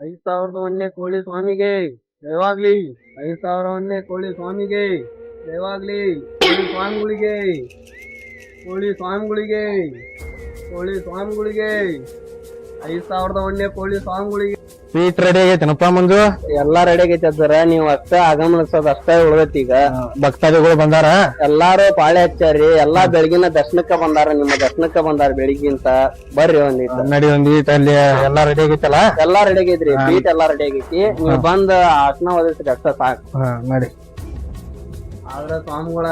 ಐದ್ ಸಾವಿರದ ಒಂದನೇ ಕೋಳಿ ಸ್ವಾಮಿಗೆ ದಯವಾಗ್ಲಿ ಐದ್ ಸಾವಿರ ಒಂದನೇ ಕೋಳಿ ಸ್ವಾಮಿಗೆ ದಯವಾಗ್ಲಿ ಕೋಳಿ ಸ್ವಾಮಿಗಳಿಗೆ ಕೋಳಿ ಸ್ವಾಮಿಗಳಿಗೆ ಕೋಳಿ ಸ್ವಾಮಿಗಳಿಗೆ. ಐದ್ ಸಾವಿರದ ಒಂದನೇ ಕೋಳಿ ಸ್ವಾಮಿಗಳಿಗೆ. ಸ್ವೀಟ್ ರೆಡಿ ಆಗೈತೆನಪ್ಪ ಮಂಜು? ಎಲ್ಲಾ ರೆಡಿ ಆಗೈತೆ ಸರ್ ನೀವ್ ಅಷ್ಟೇ ಆಗಮನಿಸೋದ್ ಅಷ್ಟೇ ಉಳ್ದೈತಿ ಈಗ. ಭಕ್ತಾದಿಗಳು ಬಂದಾರ? ಎಲ್ಲಾರು ಪಾಳೆ ಹಚ್ಚಾರಿ ಎಲ್ಲಾ ಬೆಳಗಿನ ದರ್ಶನಕ್ಕ ಬಂದಾರ ನಿಮ್ಮ ದರ್ಶನಕ್ಕ ಬಂದಾರ ಬೆಳಿಗ್ಗಿಂತ. ಬರ್ರಿ ಒಂದಿಟ್ಟು ನಡಿ ಒಂದ್ ಈಟ್ ಅಲ್ಲಿ ಎಲ್ಲಾ ರೆಡಿ ಆಗೈತಲ್ಲ? ಎಲ್ಲಾ ರೆಡಿ ಆಗೈತ್ರಿ ಸ್ವೀಟ್ ಎಲ್ಲಾ ರೆಡಿ ಆಗೈತಿ. ನೀವ್ ಬಂದ್ ಆಸನ ಒದಿಸ್ರಿ ಅಷ್ಟ ಸಾಕು. ನಡಿ. ಆದ್ರ ಸ್ವಾಮಿಗಳ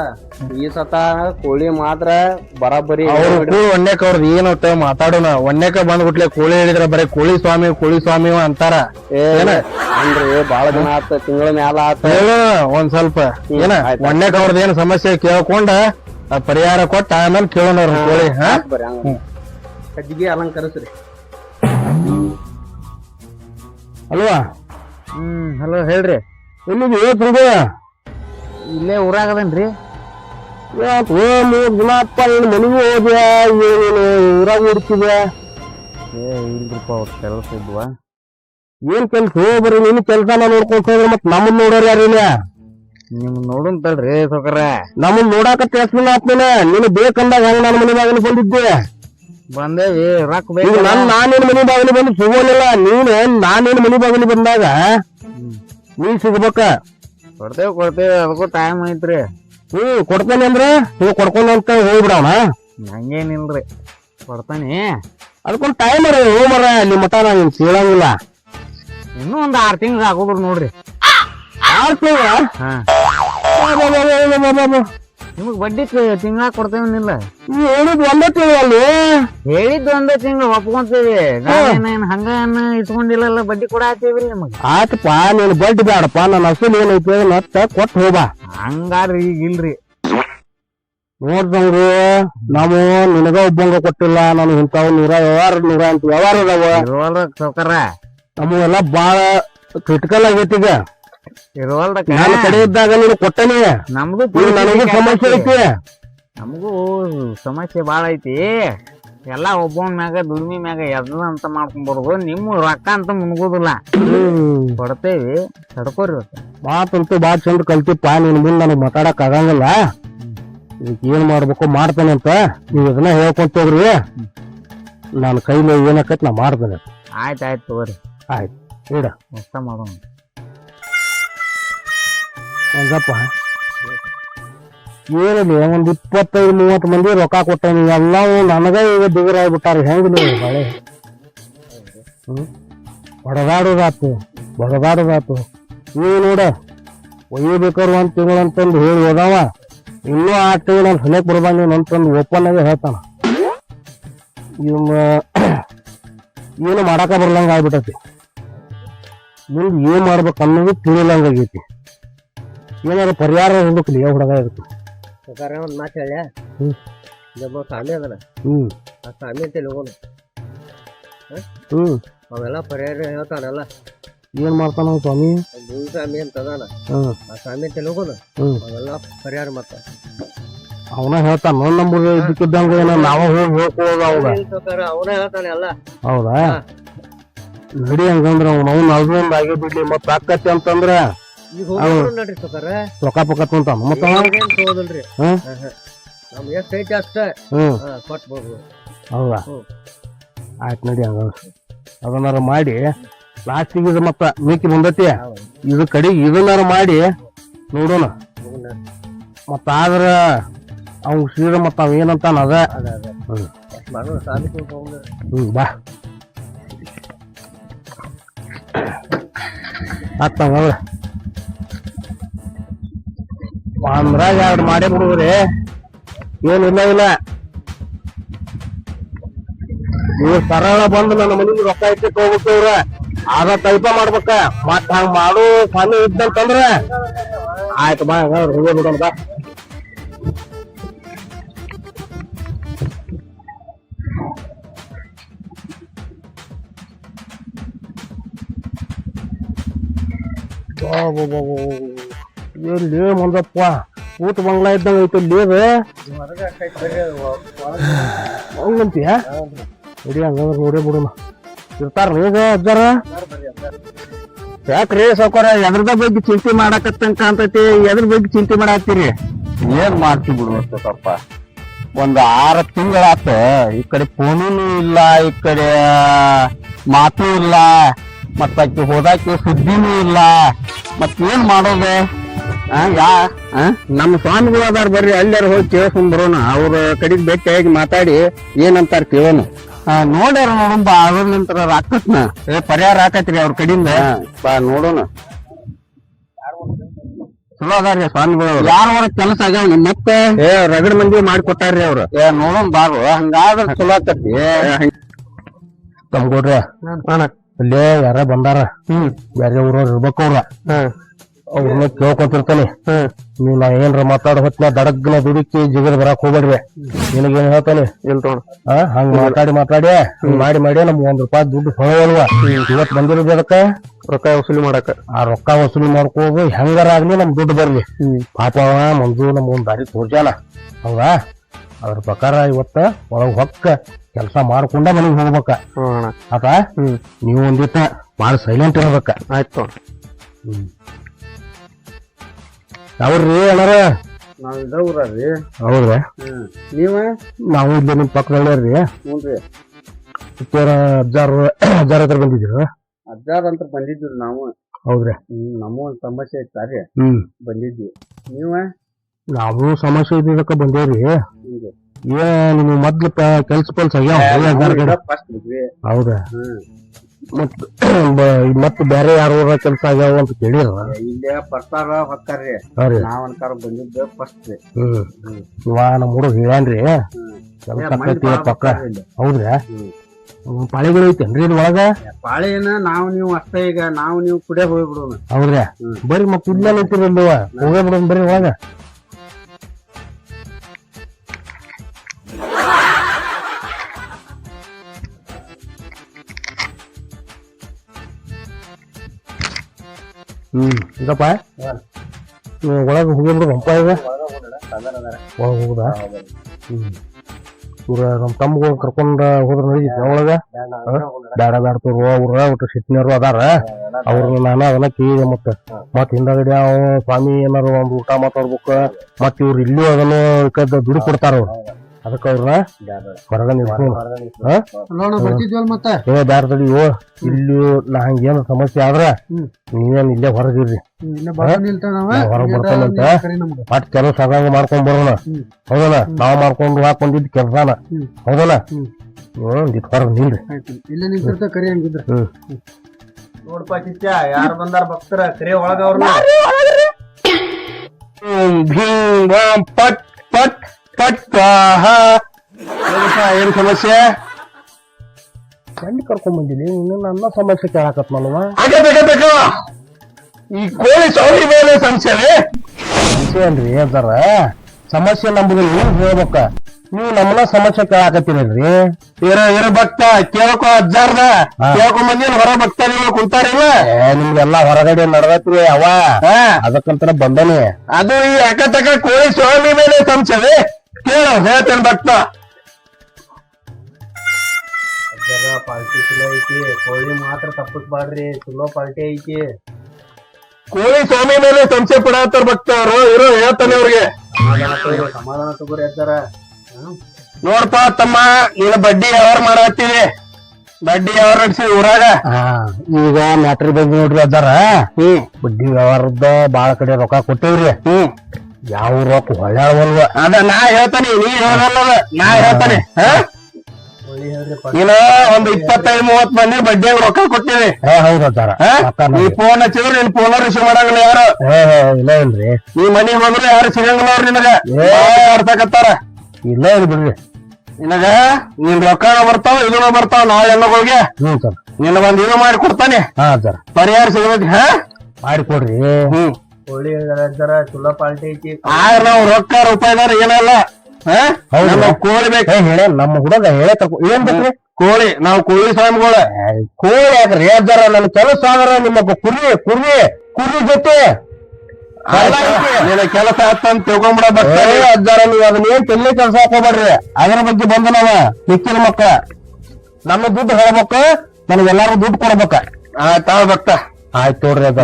ಈ ಸತ ಕೋಳಿ ಮಾತ್ರ ಬರಾಬರಿ ಅವ್ರು ಅವ್ರದ್ ಅವ್ರದ್ದು ಏನ್ ಒಟ್ಟ ಮಾತಾಡೋಣ. ಒನ್ನೇಕ ಬಂದ್ಬಿಟ್ಲೆ ಕೋಳಿ ಹೇಳಿದ್ರ ಬರೀ ಕೋಳಿ ಸ್ವಾಮಿ ಕೋಳಿ ಸ್ವಾಮಿ ಅಂತಾರ. ಏನ? ಅಂದ್ರಿ ಬಾಳ ದಿನ ಆತ ತಿಂಗಳ ಮ್ಯಾಲ ಆತ. ಹೇಳು ಒಂದ್ ಸ್ವಲ್ಪ. ಏನ? ಆಯ್ತು. ಒನ್ನೇಕ ಅವ್ರದ್ದು ಏನ್ ಸಮಸ್ಯೆ ಕೇಳ್ಕೊಂಡ ಆ ಪರಿಹಾರ ಕೊಟ್ಟ ಆಮೇಲೆ ಕೇಳೋಣ ಅವ್ರ ಕೋಳಿ ಕಜ್ಜಿಗೆ ಅಲಂಕರಿಸ್ರಿ. ಅಲ್ವಾ? ಹ್ಮ್ ಹಲೋ ಹೇಳ್ರಿ. ಎಲ್ಲಿಗೆ ಏತ್ರಿಗೆ ಇಲ್ಲೇ ಊರಾಗದನ್ರಿ? ದಿನ ಅಪ್ಪ ನೀನ್ ಮನೆಗೂ ಹೋದ್ಯಾ ಏನು ಊರಾಗ ಹುಡುಕಿದ್ಯಾ ಏ ಇಲ್ರಿಪ್ಪ ಅವ್ರ ಕೆಲಸ ಇದ್ವಾ? ಏನ್ ಕೆಲ್ಸ? ಹೋಗ್ರಿ ನೀನು ಕೆಲ್ಸ ನೋಡ್ಕೊಂತ ಹೋಗ್ರಿ ಮತ್ ನಮ್ಮನ್ ನೋಡೋರ್ ಯಾರು ಇಲ್ಲ? ನಿಮ್ ನೋಡುನ್ ತಡ್ರಿ ಸೊಕರ ನಮ್ಮನ್ ನೋಡಾಕ ಎಷ್ಟ್ ಆತ್ಮೇನ ನೀನು? ಬೇಕಂದಾಗ ಹೆಂಗ್ ನನ್ನ ಮನೆ ಬಾಗಿಲು ಬಂದಿದ್ದೆ? ಬಂದೇವಿ ರೊಕ್ಕ ಈಗ ನನ್ ನಾನೇನ್ ಮನೆ ಬಾಗಿಲು ಬಂದು ಸಿಗೋಲಿಲ್ಲ ನೀನ್ ನಾನೇನ್ ಮನೆ ಬಾಗಿಲು ಬಂದಾಗ ನೀ ಸಿಗ್ಬೇಕ. ಕೊಡ್ತೇವ್ ಕೊಡ್ತೇವ್ ಅದಕ್ಕೂ ಟೈಮ್ ಐತ್ರಿ. ಹ್ಮ್ ಕೊಡ್ತೇನೆ ಅಂದ್ರೆ ನೀವು ಕೊಡ್ಕೊಂಡು ಅಂತ ಹೋಗ್ಬಿಡವಣ ಹಂಗೇನಿಲ್ರಿ ಕೊಡ್ತಾನೆ. ಅದಕ್ಕೊಂದು ಟೈಮ್ ಅರ ಹೋಗ್ಮರ ನಿಮ್ಮ ಮಠ ನಾನು ಕೇಳಂಗಿಲ್ಲ. ಇನ್ನೂ ಒಂದ್ ಆರ್ ತಿಂಗ್ಳು ಆಗೋದ್ರು ನೋಡ್ರಿ. ಆರ್ ತಿಂಗಳ? ಹಾ. ನಿಮಗ್ ಬಡ್ಡಿ ತಿಂಗಳ ಕೊಡ್ತೇವನಿಲ್ಲ ಹೇಳಿದ್ ಒಂದೇ ತಿಂಗಳಲ್ಲಿ ಹೇಳಿದ್ದು ಒಂದೇ ತಿಂಗಳು ಒಪ್ಕೊಂತೀವಿ. ಹಂಗ ಏನ್ ಇಟ್ಕೊಂಡಿಲ್ಲಲ್ಲ ಬಡ್ಡಿ ಕೂಡ ಹಾಕ್ತೀವಿ ನಿಮಗ್. ಆತಪ್ಪ ನೀನು ಬಡ್ಡಿ ಬೇಡಪ್ಪ ನನ್ನ ಅಸಲು ಏನೈತೆ ಮತ್ತ ಕೊಟ್ಟು ಹೋಗ್ಬಾ ಹಂಗಾರ್ರಿ ಈಗ ಇಲ್ರಿ. ನೋಡ್ದಂಗ್ರಿ ನಾವು ನಿನಗ ಒಬ್ಬಂಗ ಕೊಟ್ಟಿಲ್ಲ ನಾನು ಇಂಥವ್ ನೂರ ವ್ಯವಹಾರ ನೂರ ಅಂತ ವ್ಯವಹಾರ ಅದಾವ. ಸೌಕರ ನಮಗೆಲ್ಲ ಬಾಳ ಕ್ರಿಟಿಕಲ್ ಆಗೈತಿ ಈಗ. ನನ್ನ ಕಡೆ ಇದ್ದಾಗ ನೀನು ಕೊಟ್ಟನಿ. ನಮಗೂ ನನಗೂ ಸಮಸ್ಯೆ ಐತಿ. ನಮಗೂ ಸಮಸ್ಯೆ ಬಾಳ ಐತಿ. ಎಲ್ಲ ಒಬ್ಬನ ಮ್ಯಾಗ ದುಡಿಮೆ ಮ್ಯಾಗ ಎದ್ದ ಅಂತ ಮಾಡ್ಕೊಂಡ್ ಬರೋದು ನಿಮ್ಮ ರೊಕ್ಕ ಅಂತ ಮುನ್ಗುದಿಲ್ಲ ಕೊಡ್ತೇವಿ. ತಡ್ಕೋರಿ. ಮಾತಂತೂ ಭಾಳ ಚಂದ ಕಲ್ತಿಪ್ಪ. ನಿನ್ ಮುಂದೆ ನನಗೆ ಮಾತಾಡಕ್ ಆಗಂಗಿಲ್ಲ. ಇದಕ್ಕೆ ಏನ್ ಮಾಡ್ಬೇಕು ಮಾಡ್ತೇನೆ ಅಂತ ನೀವು ಇದನ್ನ ಹೇಳ್ಕೊಂತ ಹೋಗ್ರಿ. ನನ್ನ ಕೈಲಿ ಏನಕ್ಕತ್ ನಾ ಮಾಡ್ತೇನೆ. ಆಯ್ತು ಆಯ್ತು ತಗೋರಿ. ಆಯ್ತು. ಇಡ. ಮಾಡೋಣ. ಒಂದಪ್ಪ. ಏನಿಲ್ಲ ಒಂದು ಇಪ್ಪತ್ತೈದು, ಮೂವತ್ತು ಮಂದಿ ರೊಕ್ಕ ಕೊಟ್ಟೇನಿ. ಎಲ್ಲವೂ ನನಗೆ ಈಗ ಬಿಗುರಾಗ್ಬಿಟ್ಟಾರ ಹೆಂಗ್ ನೀವು ಬಾಳೆ? ಹೊಡೆದಾಡೋದಾತು ಬಡದಾಡೋದಾತು ನೀವು ನೋಡ ಒಯ್ಯಬೇಕಾರು ಒಂದು ತಿಂಗಳು ಅಂತಂದು ಹೇಳಿ ಹೋದವ. ಇನ್ನೂ ಆ ತಿಂಗಳು ನಾನು ಹೊಲಕ್ಕೆ ಬರ್ಬಂಗ ಅಂತಂದು ಓಪನ್ ಆಗಿ ಹೇಳ್ತಾನ. ಇವನ್ನ ಏನು ಮಾಡಾಕ ಬರ್ಲಂಗ ಆಗ್ಬಿಟ್ಟತಿ. ನಿಮ್ಗೆ ಏನು ಮಾಡ್ಬೇಕು ಅನ್ನೋದು ತಿಳಿಲಂಗ ಆಗೈತಿ. ಏನಾರ ಪರಿಹಾರ ಹುಡುಕ್ಲಿ ಹುಡುಗ ಇದಕ್ಕೆ? ಒಂದು ಮಾತು ಹೇಳ. ಹ್ಮ್. ನಮ್ಮ ಸ್ವಾಮಿ ಅದಲ್ಲ ಹ್ಮ್. ಆ ಸ್ವಾಮಿ ಅಂತ ಹೋಗೋಣ. ಹ್ಮ್. ಅವೆಲ್ಲ ಪರಿಹಾರ ಹೇಳ್ತಾನಲ್ಲ. ಏನು ಮಾಡ್ತಾನ ಸ್ವಾಮಿ? ಭೂಮಿ ಸ್ವಾಮಿ ಅಂತ ಅದಾನ. ಹ್ಞೂ ಆ ಸ್ವಾಮಿ ಅಂತ ಹೋಗೋಣ. ಹ್ಞೂ ಅವೆಲ್ಲ ಪರಿಹಾರ ಮಾಡ್ತಾನ ಅವನ ಹೇಳ್ತಾನ ನೋಡ್ ನಮ್ಗೆ ಇದಕ್ಕಿದ್ದಂಗ ಏನೋ ನಾವ ಹೋಗಿ ಹೇಳ್ಕೊಳ್ಳೋದು ಅವಾಗ. ಅವನ ಹೇಳ್ತಾನೆ ಅಲ್ಲ ಹೌದಾ? ನಡಿ ಹಂಗಂದ್ರ ಅವ್ನ ಅವ್ನ ಅಲ್ದೊಂದ್ ಆಗಿ ಬಿಡ್ಲಿ ಮತ್ತ ಆಕತಿ ಅಂತಂದ್ರ ಈಗ ಹೋಗೋಣ ನೋಡ್ರಿ ಸೊಕಾರ ರೊಕ್ಕ ಪಕ್ಕ ತೊಂತಾನ ಮತ್ತ? ಅವ? ಏನ್ ತಗೋದಲ್ರಿ ಹ್ಮ್? ನಮ್ಗೆ ಎಷ್ಟ್ ಐತಿ ಅಷ್ಟ. ಹ್ಮ್ ಕೊಟ್ಬೋದು. ಹೌದಾ? ಹ್ಮ್. ಆಯ್ತು ನಡಿ ಹಂಗ ಅದನ್ನಾರ ಮಾಡಿ ಪ್ಲಾಸ್ಟಿಕ್ ಇದು ಮತ್ತ ಮೀಕಿ ಬಂದತಿ. ಇದು ಕಡೆ ಇದನ್ನಾರ ಮಾಡಿ ನೋಡೋಣ. ಮತ್ತ ಆದ್ರ ಅವ್ನು ಸೀದ ಮತ್ತ ಅವ ಏನಂತಾನ ಅದ? ಅದ ಅದ. ಹ್ಮ್. ಮಾಡೋಣ ಸಾಲಿ ಹೋಗೋಣ ಹ್ಮ್ ಬಾ. ಹತ್ತಂಗ ಅಂದ್ರಾಗ ಎರಡು ಮಾಡೇ ಬಿಡುವ್ರಿ ಏನ್ ಇಲ್ಲ ಇಲ್ಲ. ನೀವು ಸರಳ ಬಂದು ನನ್ನ ಮನೆಗೆ ರೊಕ್ಕ ಇಟ್ಟು ಹೋಗ್ಬೇಕು ಇವ್ರ. ಆದ ತೈಪ ಮಾಡ್ಬೇಕ. ಮತ್ತ ಹಂಗ ಮಾಡು, ಸ್ವಾಮಿ ಇದ್ದಂತಂದ್ರ. ಆಯ್ತು, ಬಾ ಬಿಡೋಣ, ಬಾ. ಎಲ್ಲಿ ಮಂದಪ್ಪ. ಊಟ ಬಂಗ್ಲಾ ಇದ್ದಂಗ ಐತೆ ಒ- ಹಂಗಂತೀಯ? ನೋಡಿ ಹಂಗಂದ್ರೆ ನೋಡೇ ಬಿಡೋಣ ಇರ್ತಾರ ಈಗ ಅಜ್ಜಾರ. ಯಾಕ್ರಿ ಸಾವ್ಕಾರ, ಎದ್ರದ ಬಗ್ಗೆ ಚಿಂತೆ ಮಾಡಕತ್ತಂಕ ಅಂತೈತಿ, ಎದ್ರ ಬಗ್ಗೆ ಚಿಂತೆ ಮಾಡತ್ತೀರಿ? ಏನ್ ಮಾಡ್ತಿ ಬಿಡು ಸ್ವಲ್ಪ ಒಂದ್ ಆರು ತಿಂಗಳಾತ, ಈ ಕಡೆ ಫೋನು ಇಲ್ಲ, ಈ ಕಡೆ ಮಾತು ಇಲ್ಲ, ಮತ್ತ ಆಕಿ ಹೋದಾಕಿ ಸುದ್ದಿನೂ ಇಲ್ಲ. ಮತ್ತೇನ್ ಮಾಡೋದೇ? ಯಾ? ನಮ್ಮ ಸ್ವಾಮಿಗಳು ಅದಾರ ಬರ್ರಿ ಅಲ್ಲಾರ ಹೋಗಿ ಕೇಳ್ಕೊಂಡ್ ಬರೋಣ. ಅವ್ರ ಕಡೆಗೆ ಭೇಟಿಯಾಗಿ ಮಾತಾಡಿ ಏನಂತಾರ ಕೇಳೋಣ. ಆ, ನೋಡ್ಯಾರ ನೋಡಂಬ ಅದ್ರ ನಂತರ ರಾಕತ್ನ ಏ ಪರಿಹಾರ ಆಕತ್ರಿ ಅವ್ರ ಕಡಿಂದ? ಬಾ ನೋಡೋಣ. ಚಲೋ ಅದಾರ ಸ್ವಾಮಿಗಳು ಯಾರ ಯಾರ ಕೆಲಸ ಆಗ್ಯಾವ ಮತ್ತೆ? ಏ ರಗಡ್ ಮಂದಿ ಮಾಡ್ಕೊಟ್ಟಾರ್ರಿ ಅವ್ರ. ಏ ನೋಡೋಣ ಬಾರು ಹಂಗಾದ್ರ ಚಲೋ ಆಕತಿ ತಮ್ಗೊಡ್ರಿ ಇಲ್ಲೇ ಯಾರ ಬಂದಾರ. ಹ್ಮ್. ಬೇರೆ ಊರವ್ರ ಇರ್ಬೇಕು ಅವ್ರ. ಅವ್ರನ್ನ ಕೇಳ್ಕೊತಿರ್ತಾನೆ. ನೀವು ನಾ ಏನ್ರ ಮಾತಾಡೋ ಹೊತ್ನ ದಡಗ್ನ ದುಡುಕಿ ಜಿಗದ್ ಬರಾಕ್ ಹೋಗ್ಬೇಡ್ರಿ ನಿನಗೇನ್ ಹೇಳ್ತಾನೆ? ಇಲ್ಲ ತೋಣ. ಹಂಗ ಮಾತಾಡಿ ಮಾತಾಡಿ ಮಾಡಿ ಮಾಡಿ ನಮ್ಗೆ ಒಂದ್ ರೂಪಾಯಿ ದುಡ್ಡು ಹೊಳವಲ್ವ. ಇವತ್ ಬಂದಿರೋದು ಅದಕ್ಕ ರೊಕ್ಕ ವಸೂಲಿ ಮಾಡಕ. ಆ ರೊಕ್ಕ ವಸೂಲಿ ಮಾಡ್ಕೋದು ಹೆಂಗಾರ ಆಗ್ಲಿ ನಮ್ ದುಡ್ಡು ಬರ್ಲಿ. ಪಾಪ ಅವ ಮಂಜು ನಮ್ ಒಂದ್ ದಾರಿ ತೋರ್ಜಾನ ಹೌದಾ? ಅದ್ರ ಪ್ರಕಾರ ಇವತ್ತ ಒಳಗ್ ಹೊಕ್ಕ ಕೆಲಸ ಮಾಡ್ಕೊಂಡ ಮನೆಗ್ ಹೋಗ್ಬೇಕ. ಆತ? ನೀವು ಒಂದಿತ್ತ ಬಾಳ ಸೈಲೆಂಟ್ ಇರ್ಬೇಕ. ಆಯ್ತು ಅವ್ರಿ ಅಣ್ಣಾರ? ನಾವ್ ರೀ. ಹೌದ್ರಿ? ನೀವ? ನಾವು ಇಲ್ಲಿ ನಿಮ್ ರೀ. ಇಪ್ಪರ ಅಜ್ಜಾರ್ ಅಜ್ಜಾರ್ ಹತ್ರ ಬಂದಿದ್ರು ಅಜ್ಜಾರ್ ಅಂತ ಬಂದಿದ್ವಿ ನಾವು. ಹೌದ್ರಿ? ಹ್ಮ್ ನಮ್ಮ ಒಂದ್ ಸಮಸ್ಯೆ ಇತ್ತಾರಿ ಹ್ಮ್. ಬಂದಿದ್ವಿ. ನೀವ? ನಾವು ಸಮಸ್ಯೆ ಇದ್ದಕ್ಕ ಬಂದೇವ್ರಿ ಹಿಂಗೆ ಏನ್ ನಿಮ್ ಮೊದ್ಲು ಪ- ಕೆಲ್ಸ ಪಲ್ಸ ಆಗ್ಯಾವ? ಫಸ್ಟ್ ಹೌದಾ ಹ್ಮ್. ಮತ್ ಮತ್ತ್ ಬೇರೆ ಯಾರು ಕೆಲಸ ಆಗ್ಯಾವ ಅಂತ ಕೇಳಿರ? ಇಲ್ಲೇ ಬರ್ತಾರ ಹೊಕ್ಕಾರ್ರಿ. ನಾವ್ ಅನ್ಕಾರ ಬಂದಿದ್ದ ಫಸ್ಟ್. ಇವ ನಮ್ಮ ಹುಡುಗ ಹೇಳ್ಯಾನ್ರಿ. ಕೆಲಸ ಆಕೈತಿ ಪಕ್ಕ. ಹೌದ್ರಾ? ಪಾಳಿಗಳು ಐತೇನ್ರಿ ಇದ್ ಒಳಗ ಪಾಳಿನ ನಾವ್ ನೀವು ಅಷ್ಟೇ ಈಗ ನಾವ್ ನೀವು ಕುಡಿಯ ಹೋಗ್ಬಿಡೋಣ. ಹೌದ್ರಾ. ಬರ್ರಿ ಮತ್ ಇಲ್ಲೇ ನಿಂತಿರಲ್ವ ಹೋಗೇ ಬಿಡೋಣ ಬರ್ರಿ ಒಳಗ. ಹ್ಮ್ ಇದಪ್ಪ? ಒಳಗೆ ಹೋಗಿ ಬಿಡು ಹಂಪ ಒಳಗ ಹೋಗುದಾ? ಹ್ಮ್. ಇವ್ರ ನಮ್ ತಮ್ಮಗಳು ಕರ್ಕೊಂಡ ಹೋದ್ರ ನಡೀತಿ ಒಳಗ? ಬ್ಯಾಡ ಬ್ಯಾಡ ತೋರು ಅವ್ರ ಒಟ್ಟು ಸಿಟ್ಟಿನವ್ರು ಅದಾರ. ಅವ್ರನ್ನ ನಾನು ಅದನ್ನ ಕೇಳಿದೆ ಮತ್ತೆ. ಮತ್ತೆ ಹಿಂದಗಡೆ ಅವ ಸ್ವಾಮಿ ಏನಾರು ಒಂದು ಊಟ ಮಾತಾಡ್ಬೇಕು. ಮತ್ತೆ ಇವ್ರು ಇಲ್ಲೂ ಅದನ್ನು ದುಡ್ಡು ಕೊಡ್ತಾರ ಅವ್ರು. ಅದಕ್ಕ ಅವ್ರನ್ನ ಹೊರಗ ನಿಲ್ಸ್ಕೊಂಡು ಬರ್ತಿದ್ವಲ್ ಮತ್ತ? ಏ ಬ್ಯಾಡ ತಡಿಯೋ ಇಲ್ಲಿ ನಾ ಹಂಗೇನು ಸಮಸ್ಯೆ ಆದ್ರ ನೀವೇನು ಇಲ್ಲೇ ಹೊರಗಿರ್ರಿ. ಹೊರಗೆ ಬರ್ತಾನಂತ? ಮತ್ ಕೆಲಸ ಆದಂಗ ಮಾಡ್ಕೊಂಡ್ ಬರೋಣ. ಹೌದಲ್ಲ? ನಾವ್ ಮಾಡ್ಕೊಂಡು ಹಾಕೊಂಡಿದ್ ಕೆಲಸನ. ಹೌದಲ್ಲ? ಹ್ಮ್. ಒಂದಿಟ್ ಹೊರಗ್ ನಿಲ್ರಿ. ಆಯ್ತು. ಇಲ್ಲೇ ನಿಂತಿರ್ತ ಕರಿ ಹಂಗಿದ್ರ. ನೋಡ್ಪ ಯಾರು ಬಂದಾರ ಭಕ್ತರ? ಕರೆ ಒಳಗ ಅವ್ರನ್ನ ಹ್ಮ್, ಭೀಮ್, ಬಾಮ್, ಪಟ್ ಪಟ್. ಏನ್ ಸಮಸ್ಯೆ? ಎಲ್ಲಿ ಕರ್ಕೊಂಡ್ ಬಂದಿನಿ ಇನ್ನು ನನ್ನ ಸಮಸ್ಯೆ ಕೇಳಾಕತ್ ಬೇಕು ಈ ಕೋಳಿ ಸೌರಿ ಮೇಲೆ ಸಮಸ್ಯೆ ಸಮಸ್ಯೆ ಅಲ್ರಿ ಅದರ? ಸಮಸ್ಯೆ ನಂಬುದು ನೀವು ಹೇಳ್ಬೇಕ. ನೀವು ನಮ್ಮನ್ನ ಸಮಸ್ಯೆ ಕೇಳಾಕತ್ತೀರಲ್ರಿ ಇರ ಇರ ಭಕ್ತ ಕೇಳಕೋ ಅಜ್ಜಾರ್ದ. ಕೇಳ್ಕೊಂಡ್ ಬಂದಿನ ಹೊರ ಭಕ್ತ ನೀವು ಕುಂತಾರಿಲ್ಲ? ನಿಮ್ಗೆಲ್ಲಾ ಹೊರಗಡೆ ನಡ್ದತ್ರಿ ಅವ ಅದಕ್ಕಂತ ಬಂದನಿ. ಅದು ಈ ಅಕ್ಕತಕ್ಕ ಕೋಳಿ ಸ್ವಾಮಿ ಮೇಲೆ ಸಂಶಯವೇ ಕೇಳು ಹೇಳ್ತೇನೆ ಭಕ್ತ. ಜರ ಪಾಲ್ಟಿ ಚಲೋ ಐತಿ. ಕೋಳಿ ಮಾತ್ರ ತಪ್ಪಿಸ್ಬಾಡ್ರಿ ಚಲೋ ಪಾಲ್ಟಿ ಐತಿ. ಕೋಳಿ ಸ್ವಾಮಿ ಮೇಲೆ ಸಂಶಯ ಪಡತ್ತಾರ ಭಕ್ತ ಅವರು ಇರೋ ಹೇಳ್ತಾನೆ ಅವ್ರಿಗೆ. ಸಮಾಧಾನ ತಗೋರಿ ಸಮಾಧಾನ ತಗೋರಿ ಅಜ್ಜಾರ. ನೋಡ್ಪ ತಮ್ಮ ನೀನು ಬಡ್ಡಿ ಯಾವಾರ ಮಾಡತ್ತೀವಿ ಬಡ್ಡಿ ಯಾವಾರ ನಡ್ಸಿ ಊರಾಗ? ಹಾ ಈಗ ಮ್ಯಾಟ್ರಿ ಬಗ್ಗೆ ನೋಡ್ರಿ ಅದಾರ ಹ್ಮ್. ಬಡ್ಡಿ ವ್ಯವಹಾರದ ಬಾಳ ಕಡೆ ರೊಕ್ಕ ಕೊಟ್ಟೇವ್ರಿ. ಹ್ಮ್. ಯಾವ ರೊಕ್ಕ ಹೊಳ್ಯಾವಲ್ವ ಅದ ನಾ ಹೇಳ್ತಾನೆ ನೀ ಹೇಳಲ್ಲ ನಾ ಹೇಳ್ತಾನೆ ನೀನು ಒಂದ್ ಇಪ್ಪತ್ತೈದು ಮೂವತ್ ಮಂದಿ ಬಡ್ಡಿ ರೊಕ್ಕ ಕೊಟ್ಟಿವಿ. ಏ ಹೌದ್ ಅದಾರ ಹಾ? ರೊಕ್ಕ ನೀ. ಫೋನ್ ಹಚ್ಚಿದ್ರು ನಿನ್ ಫೋನ್ ರಿಸೀವ್ ಮಾಡಂಗಿಲ್ಲ ಯಾರು? ಇಲ್ಲ ಇಲ್ರಿ ನೀ ಮನಿ ಹೋದ್ರೆ ಯಾರು ಸಿಗಂಗಿಲ್ಲ ಅವ್ರು ನಿನಗ? ಏ. ಆಡ್ಸಕತ್ತಾರ? ಇಲ್ಲ ಇಲ್ಲ ಬಿಡ್ರಿ. ನಿನಗ? ನಿನ್ ರೊಕ್ಕ ಬರ್ತಾವ ಇದನ್ನ ಬರ್ತಾವ ನಾಳೆ ಎಲ್ಲ ಹೋಗಿ? ನಿನ್ನ ಒಂದ್ ಇದು ಮಾಡಿ ಕೊಡ್ತಾನೆ. ಹಾ ಸರ್ ಪರಿಹಾರ ಸಿಗಬೇಕು ಹಾ? ಮಾಡಿಕೊಡ್ರಿ ಹ್ಮ್. ಕೋಳಿ ಅಜ್ಜಾರ ಚಲೋ ಪಾಲ್ಟಿ ಐತಿ. ಆದ್ರ ನಾವು ರೊಕ್ಕ ರೂಪಾಯಿದಾರ ಏನಲ್ಲ ಹಾ? ಹೌದು. ನಮಗ್ ಕೋಳಿ ಬೇಕು. ಏ ಹೇಳ ನಮ್ಮ ಹುಡುಗ ಹೇಳ ತಗೋ ಏನ್ ಬೇಕ್ರಿ? ಕೋಳಿ ನಾವು ಕೋಳಿ ಸ್ವಾಮಿಗಳ. ಕೋಳಿ ಯಾಕ್ರಿ? ಅದಾರ ನನ್ನ ಕೆಲಸ ಆದ್ರ ನಿಮ್ಮ ಕುರಿ ಕುರಿ ಕುರಿ ಜೊತೆ. ನಿನ್ನ ಕೆಲಸ ಆತಂತ ತಿಳ್ಕೊಂಬಿಡ ಬರ್ತೇ ಅಜ್ಜಾರ ನೀವು ಅದನ್ನ ಏನ್ ತಲೆ ಕೆಲಸ ಹಾಕೋಬೇಡ್ರಿ? ಅದರ ಬಗ್ಗೆ ಬಂದ ನಾವ ಹೆಚ್ಚಿನ ಮಕ್ಕ ನಮ್ಮ ದುಡ್ಡು ಹೇಳ್ಬೇಕ ನನಗೆಲ್ಲಾರು ದುಡ್ಡು ಕೊಡ್ಬೇಕ. ಆಯ್ತಾ ಭಕ್ತ. ಆಯ್ತು ನೋಡ್ರಿ ಅದ.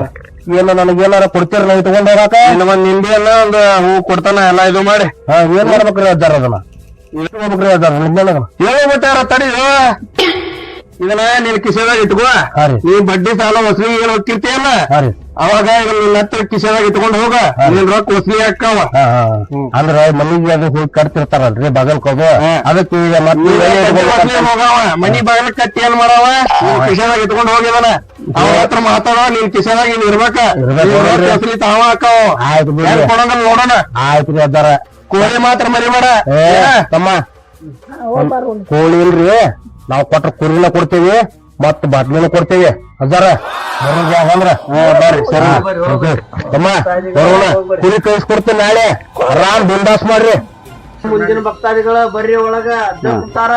ಏನು ನನಗೇನಾರ ಕೊಡ್ತೀರ ನಾವು ಇಟ್ಕೊಂಡ್ ಹೋಗಾಕ? ಇನ್ನು ಒಂದ್ ನಿಂಬೆಯನ್ನ ಒಂದು ಹೂ ಕೊಡ್ತಾನ ಎಲ್ಲ ಇದು ಮಾಡಿ. ಹಾ ಏನ್ ಮಾಡ್ಬೇಕ್ರಿ ಅಜ್ಜಾರ ಅದನ್ನ? ಇಟ್ಕೋಬೇಕ್ರಿ ಅಜ್ಜಾರ ನಿಮ್ಮೆಲ್ಲಗ ಹೇಳ್ಬಿಟ್ಟಾರ ತಡಿ ಇದನ್ನ ನಿನ್ ಕಿಸೆದಾಗ ಇಟ್ಕೋ. ನೀ ಬಡ್ಡಿ ಸಾಲ ವಸೂಲಿ ಏನ್ ಹೋಗ್ತಿರ್ತೀಯಲ್ಲ? ಅವಾಗ ಇದನ್ನ ನಿನ್ನ ಹತ್ರ ಕಿಸೆದಾಗ ಇಟ್ಕೊಂಡು ಹೋಗ. ನಿನ್ ರೊಕ್ಕ ವಸೂಲಿ ಹಾಕಾವ ಅಂದ್ರ ಮನಿಗೆ ಅದು ಹೋಗಿ ಕಟ್ತಿರ್ತಾರಲ್ರಿ ಬಗಲ್ಕೋದು. ಅದಕ್ಕೆ ಈಗ ಮತ್ತೆ ಹೋಗವ. ಮನಿ ಬಗಲ್ ಕಟ್ಟಿ ಏನ್ ಮಾಡವ? ನಿನ್ ಕಿಸೆದಾಗ ಇಟ್ಕೊಂಡು ಹೋಗಿದನ. ಅವ ಹತ್ರ ಮಾತಾಡೋ ನಿನ್ ಕಿಸೆದಾಗ ನೀನ್ ಇರ್ಬೇಕ. ವಸೂಲಿ ತಾವ ಹಾಕಾವ ಆಯ್ತು ಕೊಡೋಣ ನೋಡೋಣ. ಆಯ್ತು ಅದಾರ. ಕೋಳಿ ಮಾತ್ರ ಮರಿ ಏ ತಮ್ಮ. ಕೋಳಿ ಇಲ್ರಿ. ನಾವ್ ಕೊಟ್ರ ಕುರಿನ ಕೊಡ್ತೇವಿ ಮತ್ತ ಬಾಟ್ಲಿನ ಕೊಡ್ತೇವಿ. ಯಾಕಂದ್ರ ಬರ್ರಿ ಸರ. ತಮ್ಮ ಬರೋಣ. ಕುರಿ ಕಳಿಸ್ಕೊಡ್ತೀನಿ ನಾಳೆ. ಆರಾಮ್ ಬಿಂದಾಸ್ ಮಾಡ್ರಿ. ಮುಂದಿನ ಭಕ್ತಾದಿಗಳ ಬರ್ರಿ ಒಳಗ. ಕುಂತಾರ.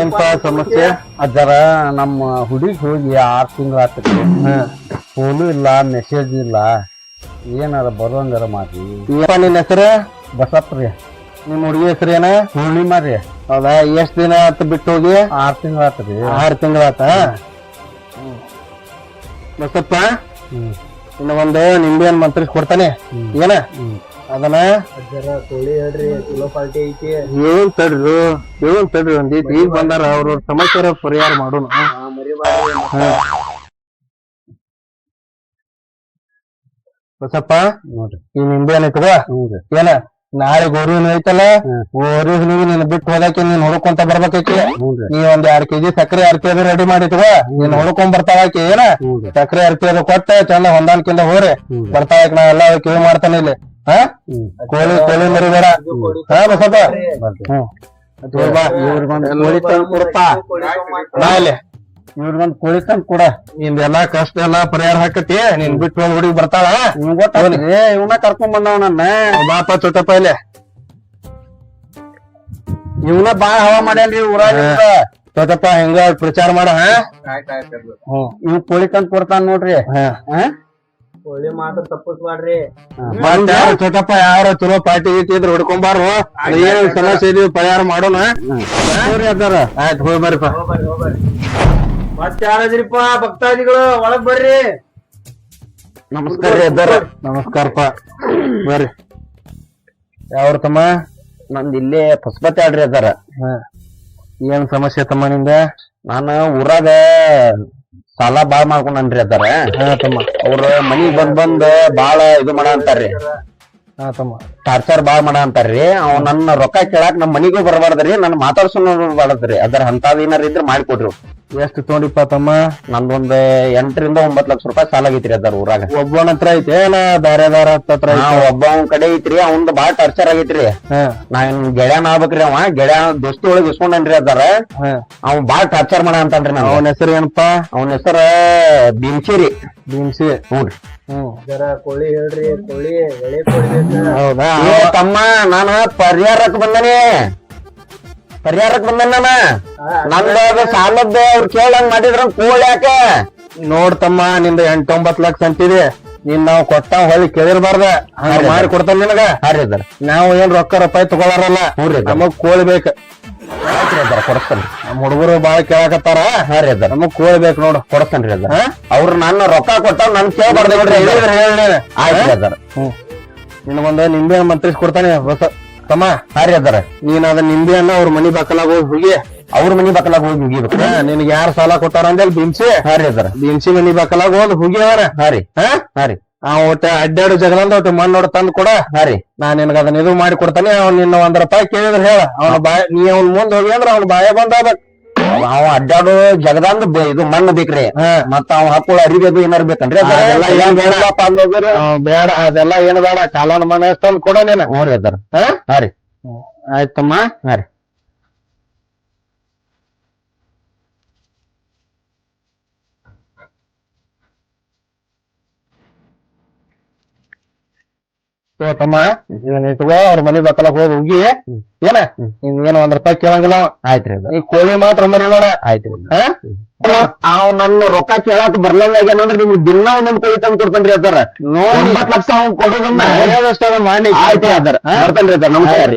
ಏನ್ಪ ಸಮಸ್ಯೆ? ಅಜ್ಜಾರ ನಮ್ಮ ಹುಡುಗಿ ಹೋಗಿ ಆರ್ ತಿಂಗಳ ಫೋನು ಇಲ್ಲ ಮೆಸೇಜ್ ಇಲ್ಲ. ಏನಾರ ಬರುವಂಗಾರ ಮಾಡಿ ಏನಪ್ಪ ನಿನ್ನ ಹೆಸರು? ಬಸಪ್ಪ ರೀ ನಿಮ್ ಹುಡುಗಿ ಹೆಸರಿ ಏನ ಪೂರ್ಣಿಮಾ ರೀ ಹೌದಾ? ಎಷ್ಟ್ ದಿನ ಆತ ಬಿಟ್ಟು ಹೋಗಿ? ಆರ್ ತಿಂಗಳ ರೀ ಆರು ತಿಂಗಳಾತ? ಬಸಪ್ಪ ಹ್ಮ್. ಇನ್ನ ಒಂದು ನಿಂಬೆ ಮಂತ್ರಿ ಮಂತ್ರಿಸ್ ಕೊಡ್ತಾನೆ. ಏನ? ಹ್ಮ್. ಅದನ್ನ? ಏನ್ ತಡ್ರು? ಏನ್ ತಡ್ರಿ ಒಂದೈತಿ ಈಗ ಬಂದಾರ ಅವ್ರ ಸಮಸ್ಯೆ ಪರಿಹಾರ ಮಾಡೋಣ. ಬಸಪ್ಪ ನೋಡ್ರಿ. ಈ ನಿಂಬೆ ಹಣ್ಣ್ ಇಟ್ಕೋ ಹ್ಞೂ ಏನ? ನಾಳೆ ಗೋರಿನ ಐತಲ್ಲ? ಗೋರಿ ನಿನ್ ಬಿಟ್ಟು ಹೋದಕ್ಕೆ ನೀನ್ ಹುಡುಕೊಂತ ಬರ್ಬೇಕೈತಿ ಹ್ಞೂ ನೀ ಒಂದ್ ಎರಡ್ ಕೆಜಿ ಸಕ್ಕರೆ ಅರ್ತಿ ಅದು ರೆಡಿ ಮಾಡಿತ್ವ ನೀನ್ ಹುಡುಕೊಂಡ್ ಬರ್ತಾವಾಕಿ ಏನ? ಸಕ್ಕರೆ ಅರ್ತಿ ಕೆಜಿ ಕೊಟ್ಟ ಚಂದ ಹೊಂದಾಣಿಕೆಯಿಂದ ಹೋರಿ ಬರ್ತಾವಕ್ ನಾ ಎಲ್ಲ ಕಿವಿ ಮಾಡ್ತಾನೆ ಇಲ್ಲಿ. ಹಾ? ಕೋಳಿ ಕೋಳಿ ಮರಿ ಬೇಡ. ಹಾ ಬಸಪ್ಪ? ಹ್ಮ್. ಇವ್ರ್ ಬಂದ್ ಎಲ್ಲ ಕೋಳಿ ತಂದ್ ಕೊಡ ನಿಂದೆಲ್ಲಾ ಕಷ್ಟ ಎಲ್ಲಾ ಪರಿಹಾರ ಹಾಕತಿ ನಿನ್ ಬಿಟ್ಟು ಹೋಗಿ ಹುಡುಗಿ ಬರ್ತಾಳ? ನಿಮ್ಗ್ ಇವನ ಕರ್ಕೊಂಡ್ ಬಂದವ ನನ್ನ. ಬಾಪ ಚೊಟ್ಟಪ್ಪ ಇಲ್ಲ. ಇವನ ಬಾಳ ಹವಾ ಮಾಡ್ಯಾನ್ರಿ ಊರಾಗ ಚೊಟ್ಟಪ್ಪ ಹೆಂಗ ಪ್ರಚಾರ ಮಾಡ ಇವ್ ಕೋಳಿ ತಂದ್ ಕೊಡ್ತಾನ ನೋಡ್ರಿ. ತಪ್ಪಿಸ್ಬಾಡ್ರಿ ಮತ್ತ್ ಯಾರು ಚೊಟ್ಟಪ್ಪ ಯಾರ ಚಲೋ ಪಾರ್ಟಿ ಗೀಟಿ ಇದ್ರೆ ಹುಡ್ಕೊಂಬಾರು ಏನ್ ಸಮಸ್ಯೆ ಇದೀವಿ ಪರಿಹಾರ ಮಾಡೋಣ. ಆಯ್ತು ಹೋಗಿ ಬರ್ರಿಪ್ಪ ಹೋಗ್ಬರ್ರಿ ಹೋಗ್ಬರ್ರಿ ಮತ್ತೆ ಯಾರದ್ರಿಪ್ಪ ಭಕ್ತಾದಿಗಳು ಒಳಗ್ ಬರ್ರಿ. ನಮಸ್ಕಾರ ರೀ ಅದ್ದಾರ ನಮಸ್ಕಾರಪ್ಪ. ಬರ್ರಿ. ಯಾವ್ರ ತಮ್ಮ? ನಂದು ಇಲ್ಲೇ ಪಸ್ಪತಿ ಆಡ್ರಿ ಅದಾರ. ಏನ್ ಸಮಸ್ಯೆ ತಮ್ಮ ನಿಂದ? ನಾನ ಊರಾಗ ಸಾಲ ಬಾಳ್ ಮಾಡ್ಕೊಂಡ್ರಿ ಅದಾರ. ಹಾ ತಮ್ಮ. ಅವ್ರ ಮನಿಗ್ ಬಂದ್ ಬಂದ್ ಬಾಳ ಇದು ಮಾಡ ಅಂತಾರ್ರಿ. ಹಾ ತಮ್ಮ. ಟಾರ್ಚರ್ ಬಾಳ್ ಮಾಡ ಅಂತಾರ್ರಿ. ಅವ್ ನನ್ನ ರೊಕ್ಕ ಕೇಳಾಕ್ ನಮ್ ಮನಿಗೂ ಬರಬಾರ್ದ್ರಿ ನನ್ ಮಾತಾಡ್ಸೋನು ಬಾಳದ್ರಿ ಅದರ ಹಂತಾದ ಏನಾರ ಇದ್ರ ಮಾಡ್ಕೊಡ್ರಿ ಎಷ್ಟು ತೊಗೊಂಡಿಪ್ಪ ತಮ್ಮ ನಂದೊಂದ್ ಎಂಟರಿಂದ ಒಂಬತ್ ಲಕ್ಷ ರೂಪಾಯಿ ಸಾಲ ಆಗೈತ್ರಿ ಅದಾರ ಊರಾಗ. ಒಬ್ಬನ ಹತ್ರ ಐತೆ ಏನ ಬ್ಯಾರೆ ಬೇರೆ ಹತ್ರ ಐತೆ? ಒಬ್ಬ ಕಡೆ ಐತ್ರಿ ಅವಂದ್ ಬಾಳ ಟಾರ್ಚರ್ ಆಗೈತ್ರಿ. ಹಾ. ನಾ ಏನ್ ಗೆಳೆಯನ ಆಗ್ಬೇಕ್ರಿ ಅವ ಗೆಳೆಯ ದೋಸ್ತಿ ಒಳಗ್ ಇಸ್ಕೊಂಡನ್ರಿ ಅದಾರ. ಅವ್ ಬಾಳ ಟಾರ್ಚರ್ ಮಾಡ ಅಂತನ್ರಿ ನಾವ್ ಅವನ ಹೆಸರು ಏನಪ್ಪಾ? ಅವನ ಹೆಸರ ಬಿನ್ಸಿರಿ ಭೀಮ್ಸಿ. ಹ್ಞೂನ್ರಿ ಹ್ಮ್ ಜರ ಕೋಳಿ ಹೇಳ್ರಿ ಕೋಳಿ ಎಳೆ ಕೋಳಿ ಹೌದಾ? ತಮ್ಮ ನಾನ ಪರಿಹಾರಕ್ಕೆ ಬಂದನಿ. ಪರಿಹಾರಕ್ ಬಂದಣ್ಣ ನಂದ ಸಾಲದ್ದು ಸಾಲದ ಅವ್ರ ಕೇಳಂಗ್ ಮಾಡಿದ್ರ ಕೂಳ್ ಯಾಕ? ನೋಡ್ತಮ್ಮ ನಿಂದ ಎಂಟೊಂಬತ್ ಲಕ್ಷ ಅಂತಿದೆ. ನೀನ್ ನಾವ್ ಕೊಟ್ಟ ಹೊಳಿ ಕೇಳಿರ್ಬಾರ್ದ. ಹಂಗ. ಮಾಡಿ ಕೊಡ್ತಾನ ನಿನಗ? ಹಾರಿ ನಾವು ಏನ್ ರೊಕ್ಕ ರೂಪಾಯಿ ತಗೊಳಾರಲ್ಲ ನಮಗ್ ಕೋಳಿ ಬೇಕ. ಕೊಡ್ತಾನ್ರಿ ಅದಾರ ಕೊಡಸ್ತಾನ್ರಿ ನಮ್ ಹುಡುಗರು ಬಾಳ ಕೇಳಾಕತ್ತಾರ. ಹಾರಿ ಅದ ನಮಗ್ ಕೋಳಿ ಬೇಕು ನೋಡು. ಕೊಡ್ತಾನ್ರಿ ಅದ? ಅವ್ರ ನನ್ನ ರೊಕ್ಕ ಕೊಟ್ಟ ನನ್ ಕೇಳ್ಬಾರ್ದು ನೋಡ್ರಿ. ಹೇಳಿ ಆಯ್ತ್ರಿ ಅದಾರ ನಿನಗೊಂದ ನಿಂಬೆ ಮಂತ್ರಿಸ್ ಕೊಡ್ತಾನೆ ಬಸ ತಮ್ಮ ಹಾರಿ ಅದಾರ. ನೀನ್ ಅದ ನಿಂಬೆ ಹಣ್ಣ ಅವ್ರ ಮನಿ ಬಾಕಲಾಗ ಹೋಗಿ ಹೋಗಿ ಅವ್ರ ಮನಿ ಬಕ್ಕಲಾಗ ಹೋಗಿ ಮುಗಿಬೇಕು ನಿನಗೆ ಯಾರ್ ಸಾಲ ಕೊಟ್ಟಾರ ಅಂದ್ರೆ ಬಿನ್ಸಿ ಹಾರಿ ಅದಾರ. ಬಿನ್ಸಿ ಮನಿ ಬಾಕಲಾಗ ಹೋದ್ ಹೋಗಿ ಅವರ? ಹಾರಿ. ಹಾ? ಹಾರಿ. ಆ ಒಟ್ಟ ಅಡ್ಡಾಡು ಜಗಳಂದ ಒಟ್ಟು ಮಣ್ಣು ನೋಡ್ ತಂದ್ ಕೊಡ. ಹಾರಿ. ನಾ ನಿನಗ ಅದನ್ನ ಇದು ಮಾಡಿ ಕೊಡ್ತಾನೆ ಅವ್ನ ನಿನ್ನ ಒಂದ್ ರೂಪಾಯಿ ಕೇಳಿದ್ರ ಹೇಳ. ಅವ್ನ ಬಾಯ ನೀ ಅವ್ನ ಮುಂದ್ ಹೋಗಿ ಅಂದ್ರ ಅವ್ನ ಬಾಯ ಬಂದ ಅವ ಅಡ್ಡಾಡೋ ಜಗದಾಂದ ಬ- ಇದು ಮಣ್ಣು ಬೇಕ್ರಿ. ಮತ್ತ ಅವ್ ಹಾಕೊಳ ಅರಿಬೇಕು ಏನಾರು ಬೇಕನ್ರಿ? ಅದೆಲ್ಲ ಏನ್ ಬೇಡ. ಅದೆಲ್ಲಾ ಬೇಡ ಅದೆಲ್ಲ ಏನ್ ಬೇಡ. ಕಾಲನ ಮನೆ ತಂದ್ ಕೊಡ ನೀನ? ಹ್ಞೂ ರೀ ಅದಾರ. ಹಾ? ಹಾರಿ ಆಯ್ತಮ್ಮ. ಹಾ ರೀ. ತೋ ತಮ್ಮ ಇಟ್ಕೋ ಅವ್ರ ಮನೆ ಬಕ್ಕಲ ಹೋಗಿ ಹೋಗಿ ಏನ? ನಿನ್ ಏನೋ ಒಂದ್ ರೂಪಾಯಿ ಕೇಳಂಗಿಲ್ಲ. ಆಯ್ತ್ರಿ ಈ ಕೋಳಿ ಮಾತ್ರ ಮರಿಬೇಡ ಆಯ್ತ್ರಿ ಅವ್ ನನ್ನ ರೊಕ್ಕ ಕೇಳಾಕ ಬರ್ಲಾಗ ಅಂದ್ರೆ ನಿಮ್ಗೆ ದಿನ ಒಂದೊಂದ್ ಕೋಳಿ ತಂದು ಕೊಡ್ತಾನ್ರಿ ಅದಾರ ಒಂಬತ್ತು ಲಕ್ಷ ಅವ್ನ್ ಕೊಡೋದನ್ನ ಮಾಡಿ. ಆಯ್ತು ಅದಾರ ಬರ್ತೇನ್ರಿ ಅದಾರ ನಮಸ್ಕಾರ.